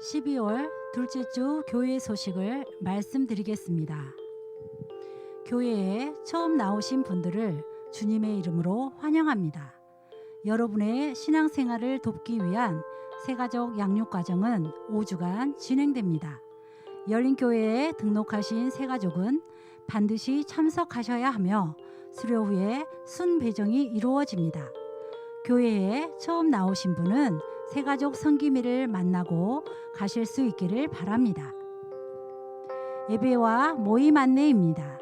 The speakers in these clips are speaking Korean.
12월 둘째 주 교회 소식을 말씀드리겠습니다. 교회에 처음 나오신 분들을 주님의 이름으로 환영합니다. 여러분의 신앙생활을 돕기 위한 새가족 양육 과정은 5주간 진행됩니다. 열린교회에 등록하신 새가족은 반드시 참석하셔야 하며 수료 후에 순배정이 이루어집니다. 교회에 처음 나오신 분은 새가족 성기미를 만나고 가실 수 있기를 바랍니다. 예배와 모임 안내입니다.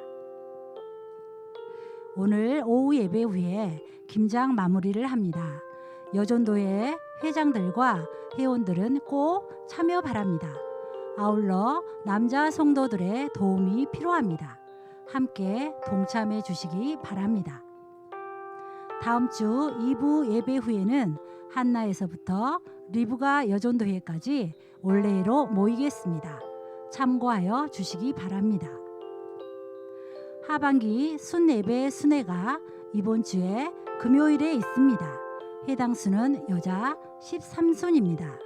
오늘 오후 예배 후에 김장 마무리를 합니다. 여전도의 회장들과 회원들은 꼭 참여 바랍니다. 아울러 남자 성도들의 도움이 필요합니다. 함께 동참해 주시기 바랍니다. 다음 주 2부 예배 후에는 한나에서부터 리브가 여전도회까지 올레로 모이겠습니다. 참고하여 주시기 바랍니다. 하반기 순예배 순회가 이번 주에 금요일에 있습니다. 해당 수는 여자 13순입니다.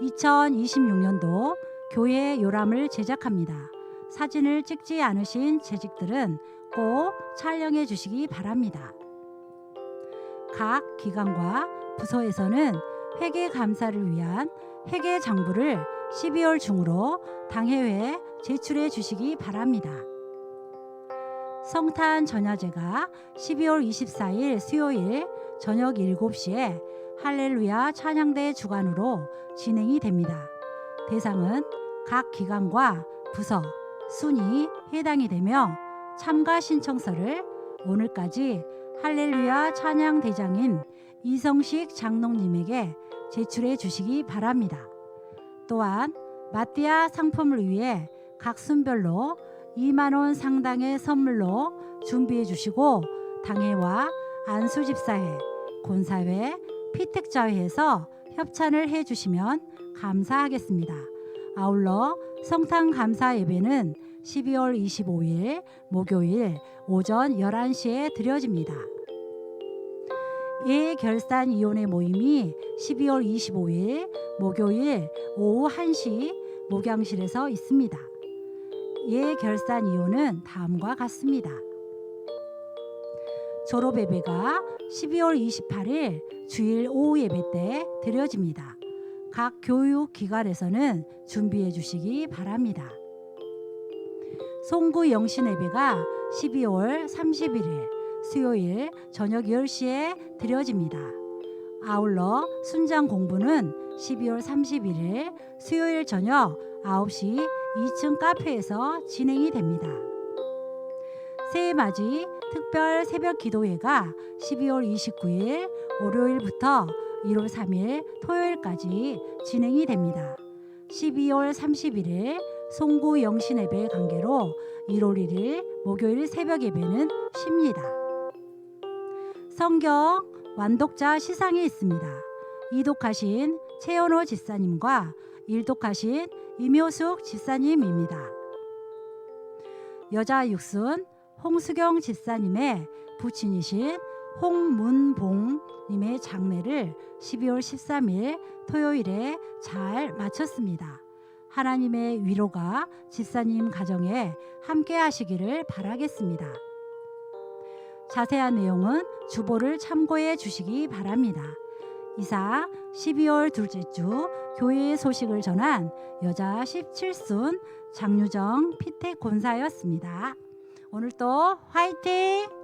2026년도 교회 요람을 제작합니다. 사진을 찍지 않으신 재직들은 꼭 촬영해 주시기 바랍니다. 각 기관과 부서에서는 회계 감사를 위한 회계 장부를 12월 중으로 당회에 제출해 주시기 바랍니다. 성탄 전야제가 12월 24일 수요일 저녁 7시에 할렐루야 찬양대 주관으로 진행이 됩니다. 대상은 각 기관과 부서, 순이 해당이 되며 참가 신청서를 오늘까지 할렐루야 찬양 대장인 이성식 장로님에게 제출해 주시기 바랍니다. 또한 마띠아 상품을 위해 각 순별로 2만 원 상당의 선물로 준비해 주시고 당회와 안수집사회, 곤사회, 피택자회에서 협찬을 해 주시면 감사하겠습니다. 아울러 성탄 감사 예배는 12월 25일 목요일 오전 11시에 드려집니다. 예 결산 이혼의 모임이 12월 25일 목요일 오후 1시 목양실에서 있습니다. 예 결산 이혼은 다음과 같습니다. 졸업 예배가 12월 28일 주일 오후 예배 때 드려집니다. 각 교육 기관에서는 준비해 주시기 바랍니다. 송구 영신 예배가 12월 31일 수요일 저녁 10시에 드려집니다. 아울러 순장 공부는 12월 31일 수요일 저녁 9시 2층 카페에서 진행이 됩니다. 새해 맞이 특별 새벽 기도회가 12월 29일 월요일부터 1월 3일 토요일까지 진행이 됩니다. 12월 31일 송구 영신 예배 관계로 1월 1일 목요일 새벽 예배는 쉽니다. 성경 완독자 시상이 있습니다. 이독하신 최연호 지사님과 일독하신 임효숙 지사님입니다. 여자 육순 홍수경 지사님의 부친이신 홍문봉님의 장례를 12월 13일 토요일에 잘 마쳤습니다. 하나님의 위로가 지사님 가정에 함께 하시기를 바라겠습니다. 자세한 내용은 주보를 참고해 주시기 바랍니다. 이상 12월 둘째 주 교회의 소식을 전한 여자 17순 장유정 피택 권사였습니다. 오늘도 화이팅!